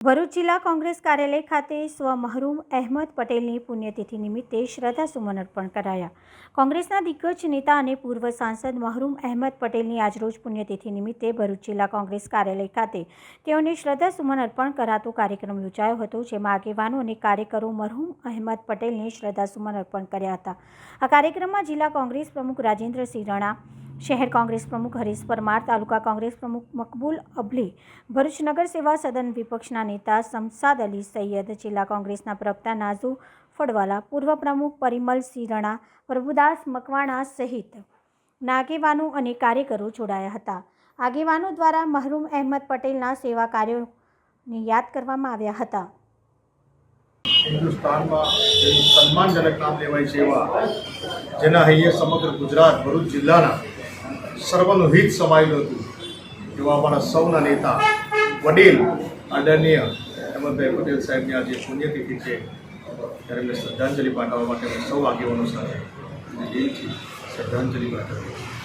ભરૂચ જિલ્લા કોંગ્રેસ કાર્યાલય ખાતે સ્વ મહરૂમ અહેમદ પટેલની પુણ્યતિથિ નિમિત્તે શ્રદ્ધાસુમન અર્પણ કરાયા. કોંગ્રેસના દિગ્ગજ નેતા અને પૂર્વ સાંસદ મહરૂમ અહેમદ પટેલની આજરોજ પુણ્યતિથિ નિમિત્તે ભરૂચ જિલ્લા કોંગ્રેસ કાર્યાલય ખાતે તેઓને શ્રદ્ધાસુમન અર્પણ કરાતો કાર્યક્રમ યોજાયો હતો, જેમાં આગેવાનો અને કાર્યકરો મરહૂમ અહેમદ પટેલને શ્રદ્ધાસુમન અર્પણ કર્યા હતા. આ કાર્યક્રમમાં જિલ્લા કોંગ્રેસ પ્રમુખ રાજેન્દ્રસિંહ રણા શહેર કોંગ્રેસ પ્રમુખ હરીશ પરમાર, તાલુકા કોંગ્રેસ પ્રમુખ મકબૂલ અબલી, ભરૂચ નગર સેવા સદન વિપક્ષના નેતા શમસાદ અલી સૈયદ, જિલ્લા કોંગ્રેસના પ્રવક્તા નાઝુ ફળવાલા પૂર્વ પ્રમુખ પરિમલ સિંહ રણા, પ્રભુદાસ મકવાણા સહિત નાગેવાનો અને કાર્યકરો જોડાયા હતા. આગેવાનો દ્વારા મહરૂમ અહેમદ પટેલના સેવા કાર્યોને યાદ કરવામાં આવ્યા હતા. હિન્દુસ્તાનમાં સન્માનજનક નામ લેવાય છે એવા, જેના હૈયે સમગ્ર ગુજરાત, ભરૂચ જિલ્લાના સર્વનું હિત સમાયેલું હતું. એવા અમારા સૌના નેતા, વડીલ, આદરણીય હેમંતભાઈ પટેલ સાહેબની આજે પુણ્યતિથિ છે, ત્યારે મેં શ્રદ્ધાંજલિ પાઠવવા માટે સૌ આગેવાનો સાથે. શ્રદ્ધાંજલિ પાઠવીએ